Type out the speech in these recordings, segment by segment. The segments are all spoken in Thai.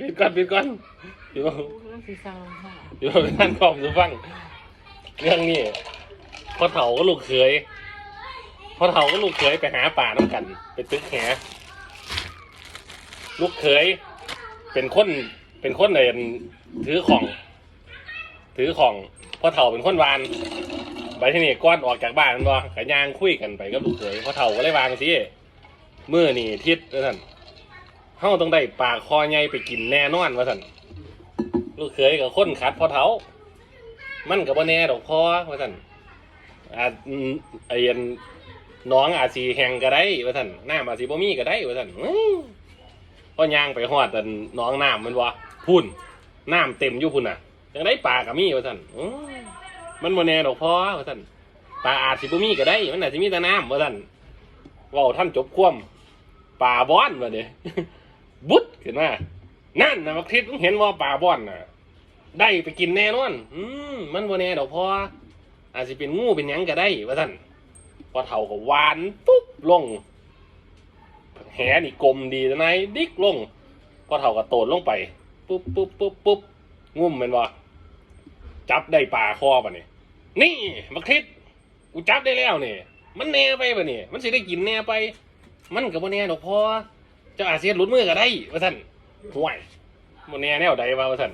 ปิดก่อนปิดก่อนอยู่เรื่องสีสังค่ะอยู่ไปนั่งกล่อมดูฟัง เรื่องนี้พ่อเฒ่าก็ลูกเขยพ่อเฒ่าก็ลูกเขยไปหาป่าน้ำกัน ไปตึกแหลูกเขยเป็นคนเป็นคนเรียนถือของ ถือของพ่อเฒ่าเป็นคนวานไปที่นี่ก้อนออกจากบ้านนั่นบ่ขยางคุยกันไปกับลูกเขยพ่อเฒ่าก็เลยวางสิมือนี่ทิศว่าท่าน เฮาต้องได้ปลาคอใหญ่ไปกินแน่นอนว่าท่านลูกเขยกับคนขัดพอเฒ่ามันกับบ่แน่ดอกพอว่าท่านอาจอืมไอ้ยันน้องอาจสีแหงก็ได้ว่าท่านน้ำอาจสีบ่มีก็ได้ว่าท่านอื้อพอย่างไปฮอดแต่น้องน้ำมันว่าพุ่นน้ำเต็มอยู่พุ่นน่ะจังได้ปลากับมีว่าท่านอื้อมันบ่แน่ดอกพอว่าท่านปลาอาจสิบ่มีก็ได้ มันอาจสิมีแต่น้ำว่าท่านว้าท่านจบความปลาบ้อนว่าเด้ บุดขึ้นมานั่นนะบักทิศมึงเห็นว่าปลาบ้อนน่ะ ได้ไปกินแน่นอน อืมมันบ่แน่ดอกพออาจจะเป็นงูเป็นหยังก็ได้ว่าท่านพอเท่ากับวานปุ๊บลง แหนี่กลมดีนะนายดิกลง พอเท่ากับโตดลงไปปุ๊บปุ๊บปุ๊บปุ๊บงุ่มแมันบ่จับได้ปลาคอป่ะนี่นี่บักทิศกูจับได้แล้วนี่มันแน่ไปป่ะนี่มันสิได้กินแน่ไป มันกับบ่แน่ดอกพอ เจ้าอาเซียนหลุดมือก็ได้ว่าท่านห่วยบ่แน่แนวใดว่าว่าท่าน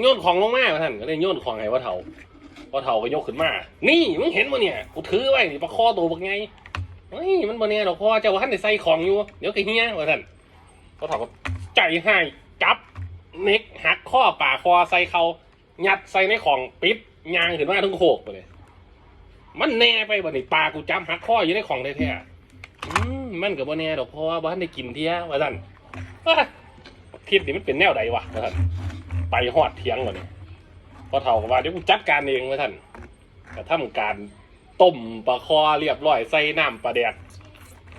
โยนของลงมาท่านก็เลยโยนของให้ว่าเถาว่าเถาก็ยกขึ้นมา นี่มึงเห็นมั้เนี่ยกูถือไว้นี่ปลาคอตัวบักไงเฮ้ยมันบ่เนี่ยดอกพ่อเจ้าว่าท่านได้ใส่ของอยู่ เดี๋ยวก็เฮียว่าท่านว่าเถาก็ใจให้จับเน็กหักข้อป่าคอใส่เขายัดใส่ในของปิดยางขึ้นมาทั้งโคกไปเลย มันแน่ไปบ่นี่ปลากูจำหักข้ออยู่ในของแท้ๆอื มันกับบ่แน่ดอกเพ่อว่าท่านได้กินเที่ยว่าท่านเอ้ยคิดนี่มันเป็นแนวใดวะว่าท่านไปหอดเทียงก่อนเนี่ยพอเท่ากับว่าเดี๋ยวกูจัดการเองไว้ท่านกระทำการต้มปลาคอเรียบร้อยใส่น้ำปลาแดก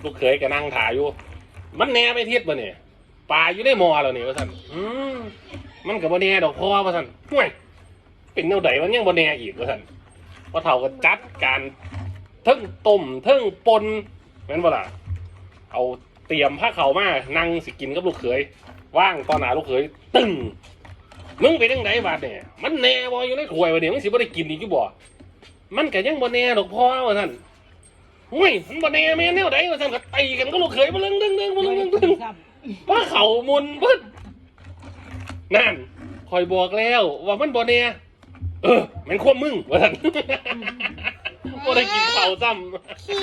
ลูกเขยก็นั่งถ่ายอยู่ มันแน่ไปทิศบ่เนี่ยปลาอยู่ในหมอแล้วนี่ว่าท่านมันกับบ่แน่ดอกเพอว่าท่านห่วยเป็นแนวใดมันยังบ่แน่อีกว่าท่านพอเท่าก็จัดการเทั้งต้มเทั้งปนแม่นบ่ล่ะ เอาเตรียมผ้าเขาวมานั่งสิกินกับลูกเขยว่างตอนหนาลูกเขยตึ้งมึงไปทางไหนบาดเนี่ยมันแน่บ่อยู่ในถ้วยบ่เนี่ยมึงสิบ่ได้กินอีกอยู่บ่มันก็ยังบ่แน่ดอกพ่อว่าท่านหุ้ยมันบ่แน่แม่นแนวใดว่าท่านก็ตีกันก็ลูกเขยบ่เรื่องเรื่องเรื่องบ่เรื่องเรื่องเรื่องว่าเขามุนเบิดนั่นคอยบอกแล้วว่ามันบ่แน่เออแมันควบมึงว่าท่านบ่ได้กินข้าวซ้ำขี้